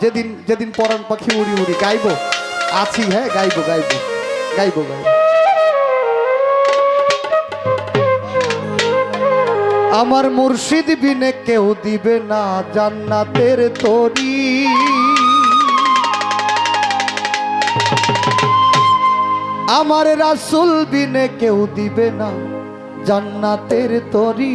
যেদিন যেদিন পরাণ পাখি উড়ি উড়ি, গাইবো। আছি হ্যাঁ গাইবো গাইবো গাইবো গাইবো। আমার মুর্শিদ বিনে কেউ দিবে না জান্নাতের তরি। আমার রাসুল বিনে কেউ দিবে না জান্নাতের তরি।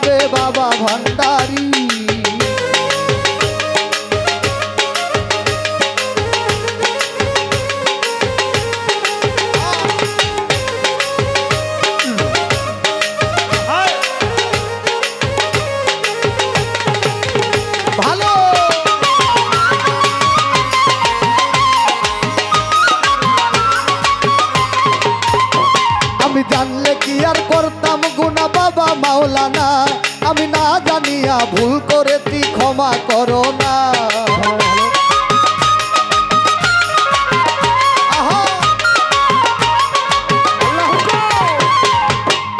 ভালো। আমি জানলে কি আর করতাম গুনা বাবা মাওলানা? আমি না জানিয়া ভুল করেছি, ক্ষমা করো না!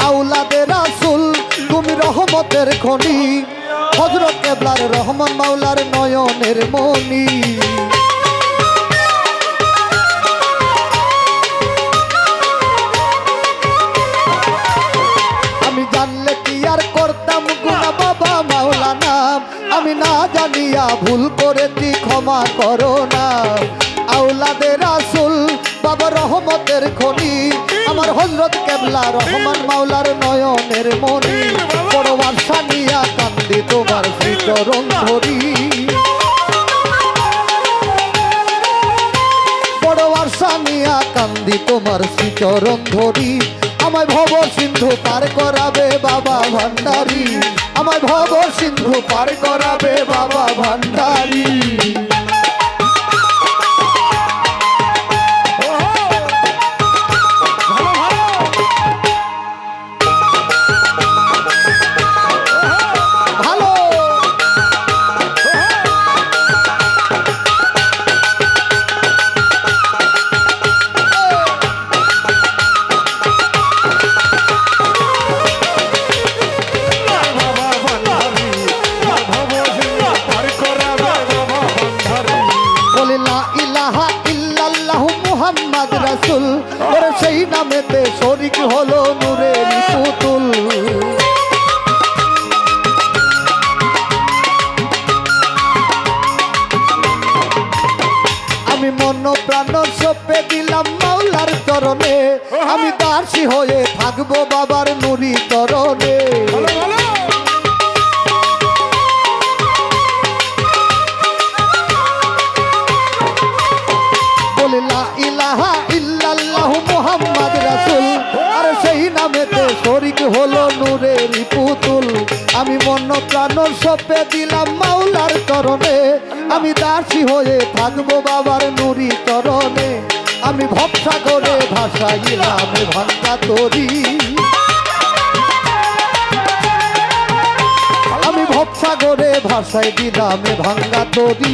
আউলাদের রাসুল, তুমি রহমতের খনি। হজরত কেবলার রহমান মাওলার নয়নের মনি আমি জানলে কি আর করতাম গুনা বাবা মাওলানা? আমি না জানিয়া ভুল করেছি, ক্ষমা করো না। আউলাদের রাসুল বাবা রহমতের খনি, আমার হজরত কেবলা রহমান মাওলার নয়নের মনি বড় আশা নিয়া কান্দি তোমার শ্রীচরণ ধরি। কান্দি তোমার শ্রীচরণ ধরি। আমায় ভব সিন্ধু পার করাবে বাবা ভান্ডারী। আমায় ভব সিন্ধু পার করাবে বাবা মুহাম্মাদ রাসূল, ওরে সেই নামেতে শরীক হলো নূরের পুতুল। আমি মন প্রাণ সপে দিলাম মাওলার চরণে, আমি দাসী হয়ে থাকব বাবার নুরি চরণে। ইলাহা ইল্লাল্লাহু মুহাম্মাদ রাসূল। আর সেই নামেতে শরীক হলো নূরের পুতুল। আমি মন প্রাণ সপে দিলাম মাওলার চরণে। আমি দাসী হয়ে থাকব বাবার নুরি চরণে। আমি ভবসা করে ভাসাইলাম ভাঙ্গা তরি। আমি ভবসাগরে ভাষায় দিলামে ভাঙ্গা তরি।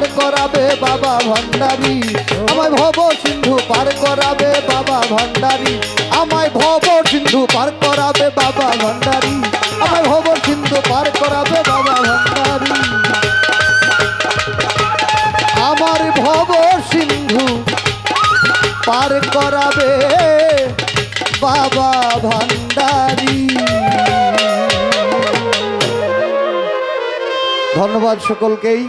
পার করাবে বাবা ভান্ডারী। আমায় ভব সিন্ধু পার করাবে বাবা ভান্ডারী। আমায় ভব সিন্ধু পার করাবে বাবা ভান্ডারী। আমায় ভব সিন্ধু পার করাবে বাবা ভান্ডারী। আমার ভব সিন্ধু পার করাবে বাবা ভান্ডারী। ধন্যবাদ সকলকেই।